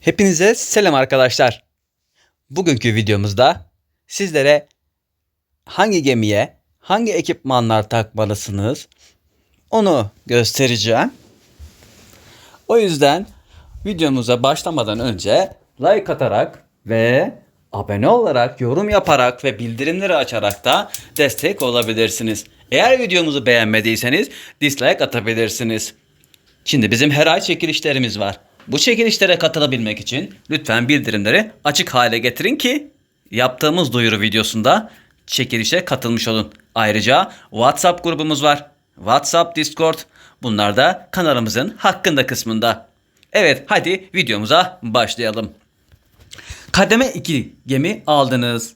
Hepinize selam arkadaşlar. Bugünkü videomuzda sizlere hangi gemiye hangi ekipmanlar takmalısınız onu göstereceğim. O yüzden videomuza başlamadan önce like atarak ve abone olarak, yorum yaparak ve bildirimleri açarak da destek olabilirsiniz. Eğer videomuzu beğenmediyseniz dislike atabilirsiniz. Şimdi bizim her ay çekilişlerimiz var. Bu çekilişlere katılabilmek için lütfen bildirimleri açık hale getirin ki yaptığımız duyuru videosunda çekilişe katılmış olun. Ayrıca WhatsApp grubumuz var. WhatsApp, Discord bunlar da kanalımızın hakkında kısmında. Evet hadi videomuza başlayalım. Kademe 2 gemi aldınız.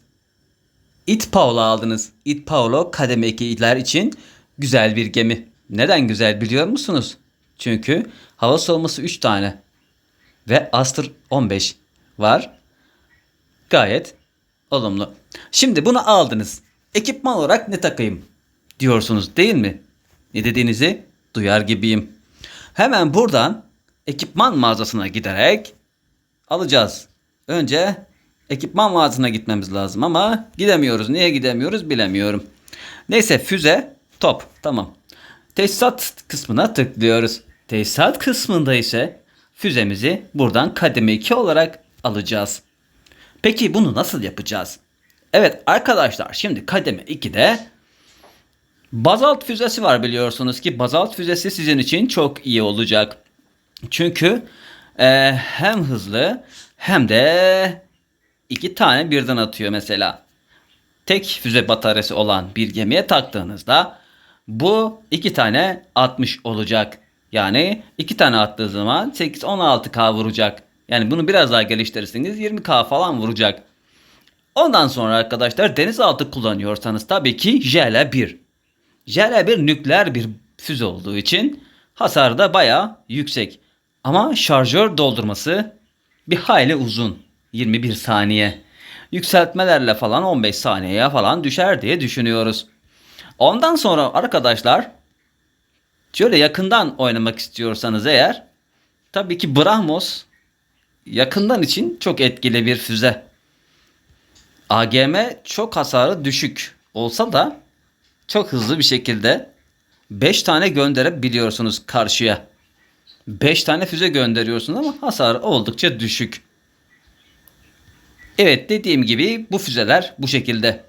It Paolo aldınız. It Paolo kademe 2'ler için güzel bir gemi. Neden güzel biliyor musunuz? Çünkü hava soğuması 3 tane ve Astor 15 var. Gayet olumlu. Şimdi bunu aldınız. Ekipman olarak ne takayım diyorsunuz değil mi? Ne dediğinizi duyar gibiyim. Hemen buradan ekipman mağazasına giderek alacağız. Önce ekipman mağazasına gitmemiz lazım ama gidemiyoruz. Niye gidemiyoruz bilemiyorum. Neyse füze top tamam. Tesisat kısmına tıklıyoruz. Tesisat kısmında ise füzemizi buradan kademe 2 olarak alacağız. Peki bunu nasıl yapacağız? Evet arkadaşlar şimdi kademe 2'de bazalt füzesi var biliyorsunuz ki bazalt füzesi sizin için çok iyi olacak. Çünkü e, hem hızlı hem de iki tane birden atıyor mesela. Tek füze bataryası olan bir gemiye taktığınızda bu iki tane 60 olacak. Yani iki tane attığı zaman 8-16K vuracak. Yani bunu biraz daha geliştirirseniz 20K falan vuracak. Ondan sonra arkadaşlar denizaltı kullanıyorsanız tabii ki JL1. JL1 nükleer bir füze olduğu için hasarı da baya yüksek. Ama şarjör doldurması bir hayli uzun. 21 saniye. Yükseltmelerle falan 15 saniyeye falan düşer diye düşünüyoruz. Ondan sonra arkadaşlar şöyle yakından oynamak istiyorsanız eğer tabii ki Brahmos yakından için çok etkili bir füze. AGM çok hasarı düşük olsa da çok hızlı bir şekilde 5 tane gönderebiliyorsunuz karşıya. 5 tane füze gönderiyorsunuz ama hasarı oldukça düşük. Evet dediğim gibi bu füzeler bu şekilde.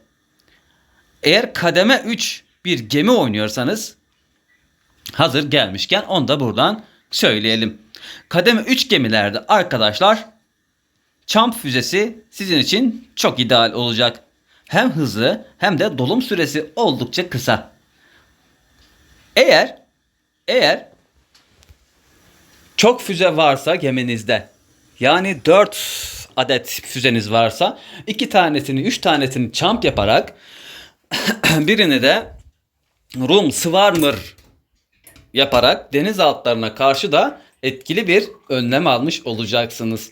Eğer kademe 3 bir gemi oynuyorsanız hazır gelmişken onu da buradan söyleyelim. Kademe 3 gemilerde arkadaşlar Champ füzesi sizin için çok ideal olacak. Hem hızlı hem de dolum süresi oldukça kısa. Eğer eğer çok füze varsa geminizde yani 4 adet füzeniz varsa 2 tanesini 3 tanesini champ yaparak birini de Rum Swarmer yaparak deniz altlarına karşı da etkili bir önlem almış olacaksınız.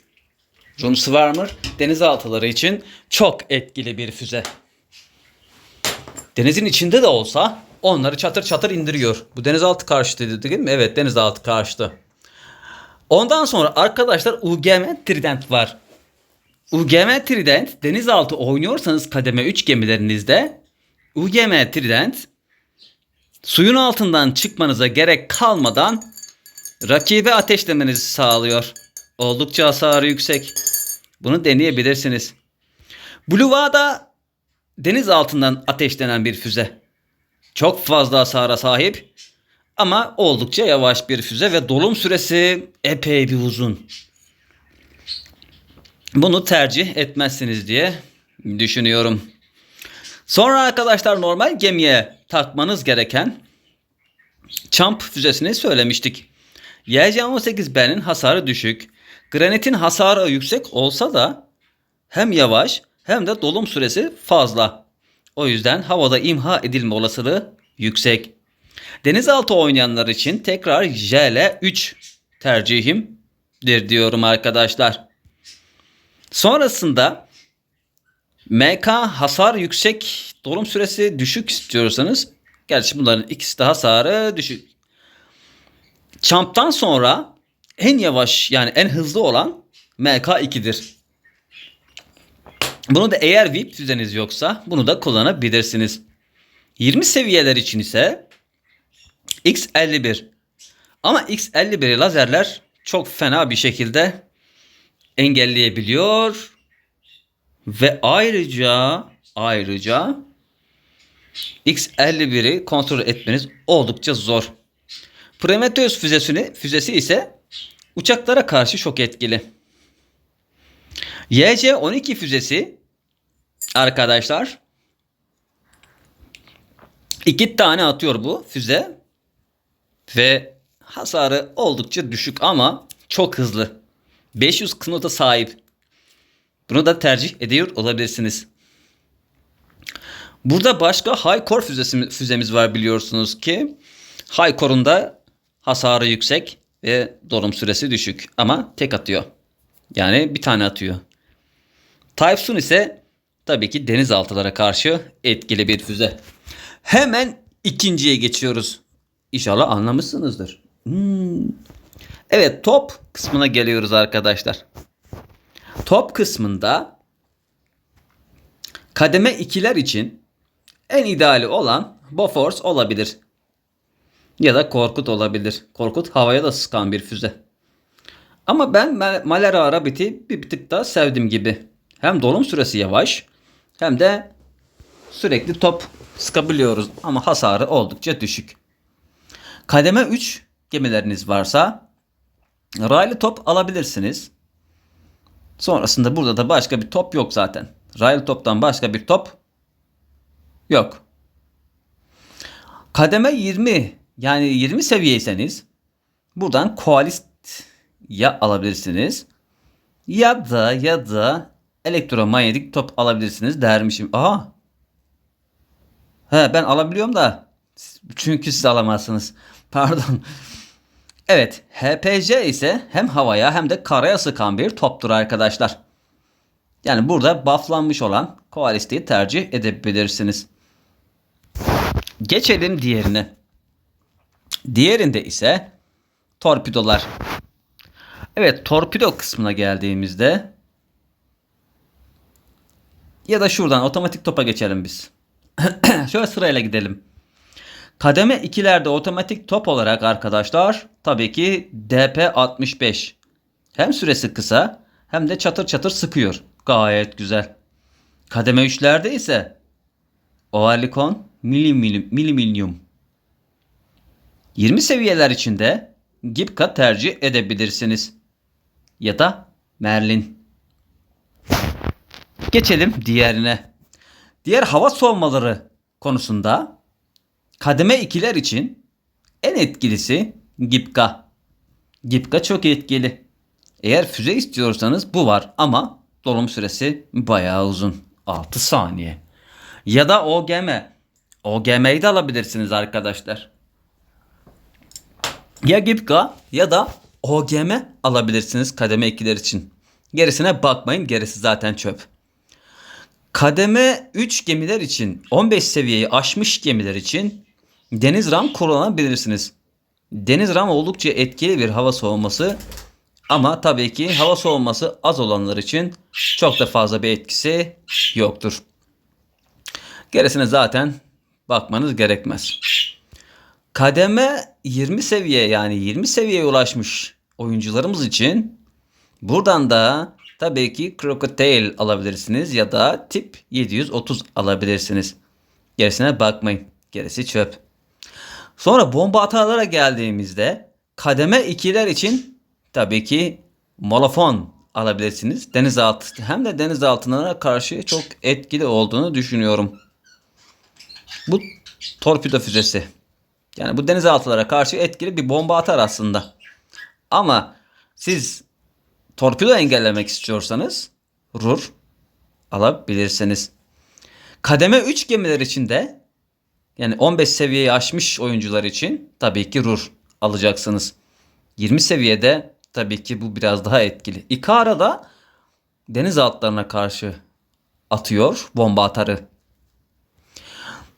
Rum Swarmer denizaltıları için çok etkili bir füze. Denizin içinde de olsa onları çatır çatır indiriyor. Bu denizaltı karşıtı değil mi? Evet denizaltı karşıtı. Ondan sonra arkadaşlar UGM Trident var. UGM Trident denizaltı oynuyorsanız kademe 3 gemilerinizde UGM Trident suyun altından çıkmanıza gerek kalmadan rakibe ateşlemenizi sağlıyor. Oldukça hasarı yüksek. Bunu deneyebilirsiniz. Blue da deniz altından ateşlenen bir füze. Çok fazla hasara sahip ama oldukça yavaş bir füze ve dolum süresi epey bir uzun. Bunu tercih etmezsiniz diye düşünüyorum. Sonra arkadaşlar normal gemiye takmanız gereken Champ füzesini söylemiştik. YC-18B'nin hasarı düşük. Granit'in hasarı yüksek olsa da hem yavaş hem de dolum süresi fazla. O yüzden havada imha edilme olasılığı yüksek. Denizaltı oynayanlar için tekrar JL3 tercihimdir diyorum arkadaşlar. Sonrasında MK hasar yüksek, dolum süresi düşük istiyorsanız gerçi bunların ikisi de hasarı düşük. Champ'tan sonra en yavaş yani en hızlı olan MK2'dir. Bunu da eğer VIP füzeniz yoksa bunu da kullanabilirsiniz. 20 seviyeler için ise X51. Ama X51'i lazerler çok fena bir şekilde engelleyebiliyor. Ve ayrıca ayrıca X51'i kontrol etmeniz oldukça zor. Prometheus füzesini, füzesi ise uçaklara karşı çok etkili. YC-12 füzesi arkadaşlar iki tane atıyor bu füze ve hasarı oldukça düşük ama çok hızlı. 500 knota sahip. Bunu da tercih ediyor olabilirsiniz. Burada başka Core füzesi, füzemiz var biliyorsunuz ki. High Core'un da hasarı yüksek ve dolum süresi düşük ama tek atıyor. Yani bir tane atıyor. Typhoon ise tabii ki denizaltılara karşı etkili bir füze. Hemen ikinciye geçiyoruz. İnşallah anlamışsınızdır. Hmm. Evet top kısmına geliyoruz arkadaşlar. Top kısmında kademe ikiler için en ideali olan Bofors olabilir. Ya da Korkut olabilir. Korkut havaya da sıkan bir füze. Ama ben Malera Arabit'i bir tık daha sevdim gibi. Hem dolum süresi yavaş hem de sürekli top sıkabiliyoruz ama hasarı oldukça düşük. Kademe 3 gemileriniz varsa raylı top alabilirsiniz. Sonrasında burada da başka bir top yok zaten. Raylı toptan başka bir top yok. Kademe 20 yani 20 seviyeyseniz buradan koalist ya alabilirsiniz ya da ya da elektromanyetik top alabilirsiniz dermişim. Aha. He ben alabiliyorum da çünkü siz alamazsınız. Pardon. Evet, HPC ise hem havaya hem de karaya sıkan bir toptur arkadaşlar. Yani burada bufflanmış olan Koalist'i tercih edebilirsiniz. Geçelim diğerine. Diğerinde ise torpidolar. Evet, torpido kısmına geldiğimizde ya da şuradan otomatik topa geçelim biz. Şöyle sırayla gidelim. Kademe 2'lerde otomatik top olarak arkadaşlar tabii ki DP65. Hem süresi kısa hem de çatır çatır sıkıyor. Gayet güzel. Kademe 3'lerde ise Oerlikon Milimilyum. 20 seviyeler içinde Gipka tercih edebilirsiniz. Ya da Merlin. Geçelim diğerine. Diğer hava soğumaları konusunda kademe ikiler için en etkilisi Gipka. Gipka çok etkili. Eğer füze istiyorsanız bu var ama dolum süresi bayağı uzun. 6 saniye. Ya da OGM. OGM'yi de alabilirsiniz arkadaşlar. Ya Gipka ya da OGM alabilirsiniz kademe ikiler için. Gerisine bakmayın gerisi zaten çöp. Kademe 3 gemiler için 15 seviyeyi aşmış gemiler için deniz ram kullanabilirsiniz. Deniz ram oldukça etkili bir hava soğuması ama tabii ki hava soğuması az olanlar için çok da fazla bir etkisi yoktur. Gerisine zaten bakmanız gerekmez. Kademe 20 seviye yani 20 seviyeye ulaşmış oyuncularımız için buradan da tabii ki Crocodile alabilirsiniz ya da tip 730 alabilirsiniz. Gerisine bakmayın. Gerisi çöp. Sonra bomba hatalara geldiğimizde kademe 2'ler için tabii ki molofon alabilirsiniz. Denizaltı hem de denizaltılara karşı çok etkili olduğunu düşünüyorum. Bu torpido füzesi. Yani bu denizaltılara karşı etkili bir bomba atar aslında. Ama siz torpido engellemek istiyorsanız RUR alabilirsiniz. Kademe 3 gemiler için de yani 15 seviyeyi aşmış oyuncular için tabii ki RUR alacaksınız. 20 seviyede tabii ki bu biraz daha etkili. Ikara da deniz altlarına karşı atıyor bomba atarı.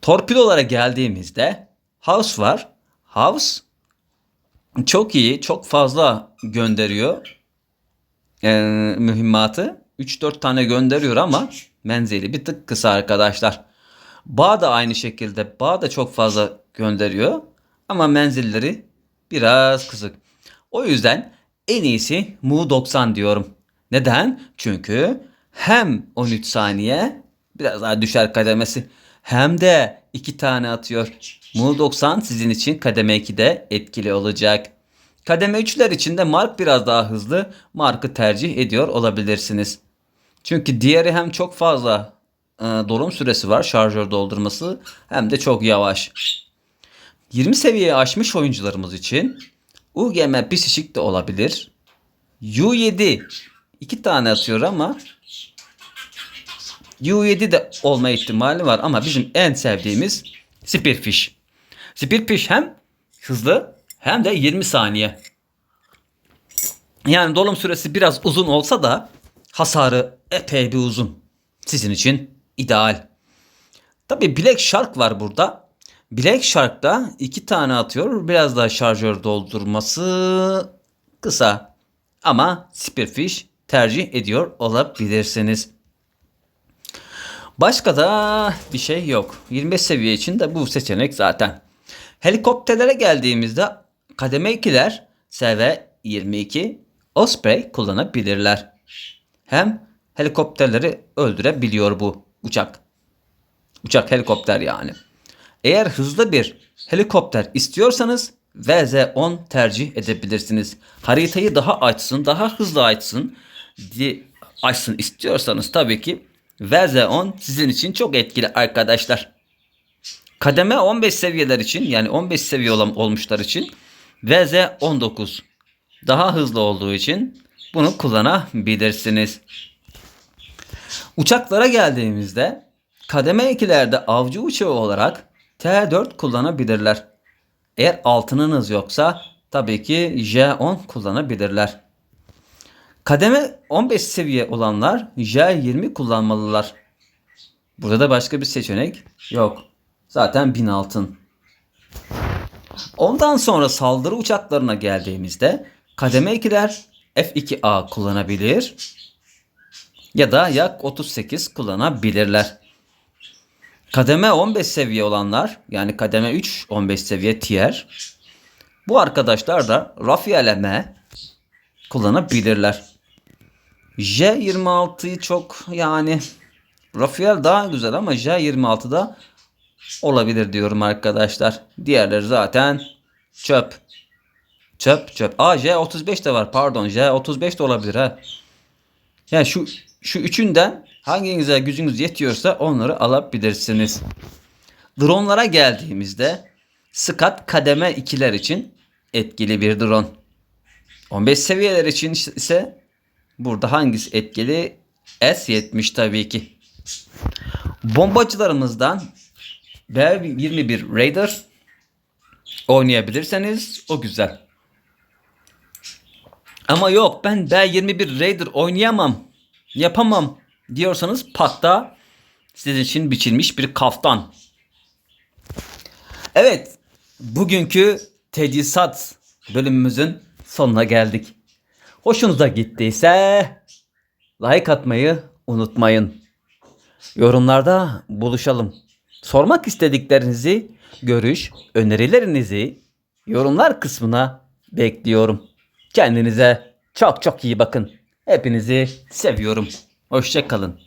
Torpidolara geldiğimizde House var. House çok iyi, çok fazla gönderiyor. E, mühimmatı 3-4 tane gönderiyor ama menzili bir tık kısa arkadaşlar. Bağ da aynı şekilde. Bağ da çok fazla gönderiyor. Ama menzilleri biraz kısık. O yüzden en iyisi Mu 90 diyorum. Neden? Çünkü hem 13 saniye biraz daha düşer kademesi hem de 2 tane atıyor. Mu 90 sizin için kademe 2'de etkili olacak. Kademe 3'ler için de Mark biraz daha hızlı. Mark'ı tercih ediyor olabilirsiniz. Çünkü diğeri hem çok fazla e, dolum süresi var şarjör doldurması hem de çok yavaş. 20 seviyeyi aşmış oyuncularımız için UGM psişik de olabilir. U7 iki tane atıyor ama U7 de olma ihtimali var ama bizim en sevdiğimiz Spearfish. Spearfish hem hızlı hem de 20 saniye. Yani dolum süresi biraz uzun olsa da hasarı epey bir uzun. Sizin için ideal. Tabi Black Shark var burada. Black Shark'ta iki tane atıyor. Biraz daha şarjör doldurması kısa. Ama Spearfish tercih ediyor olabilirsiniz. Başka da bir şey yok. 25 seviye için de bu seçenek zaten. Helikopterlere geldiğimizde kademe 2'ler SV-22 Osprey kullanabilirler. Hem helikopterleri öldürebiliyor bu uçak. Uçak helikopter yani. Eğer hızlı bir helikopter istiyorsanız VZ-10 tercih edebilirsiniz. Haritayı daha açsın, daha hızlı açsın, açsın istiyorsanız tabii ki VZ-10 sizin için çok etkili arkadaşlar. Kademe 15 seviyeler için yani 15 seviye olan olmuşlar için VZ-19 daha hızlı olduğu için bunu kullanabilirsiniz. Uçaklara geldiğimizde kademe 2'lerde avcı uçağı olarak T4 kullanabilirler. Eğer altınınız yoksa tabii ki J10 kullanabilirler. Kademe 15 seviye olanlar J20 kullanmalılar. Burada da başka bir seçenek yok. Zaten 1000 altın. Ondan sonra saldırı uçaklarına geldiğimizde kademe 2'ler F2A kullanabilir ya da yak 38 kullanabilirler. Kademe 15 seviye olanlar yani kademe 3 15 seviye tier bu arkadaşlar da Rafael M kullanabilirler. J26'yı çok yani Rafael daha güzel ama J26'da olabilir diyorum arkadaşlar. Diğerleri zaten çöp. Çöp çöp. Aa J35 de var pardon J35 de olabilir ha. Yani şu şu üçünden hanginize gücünüz yetiyorsa onları alabilirsiniz. Dronlara geldiğimizde Skat kademe 2'ler için etkili bir drone. 15 seviyeler için ise burada hangisi etkili? S70 tabii ki. Bombacılarımızdan B21 Raider oynayabilirseniz o güzel. Ama yok ben B21 Raider oynayamam. Yapamam diyorsanız patta sizin için biçilmiş bir kaftan. Evet bugünkü tedisat bölümümüzün sonuna geldik. Hoşunuza gittiyse like atmayı unutmayın. Yorumlarda buluşalım. Sormak istediklerinizi, görüş, önerilerinizi yorumlar kısmına bekliyorum. Kendinize çok çok iyi bakın. Hepinizi seviyorum. Hoşçakalın.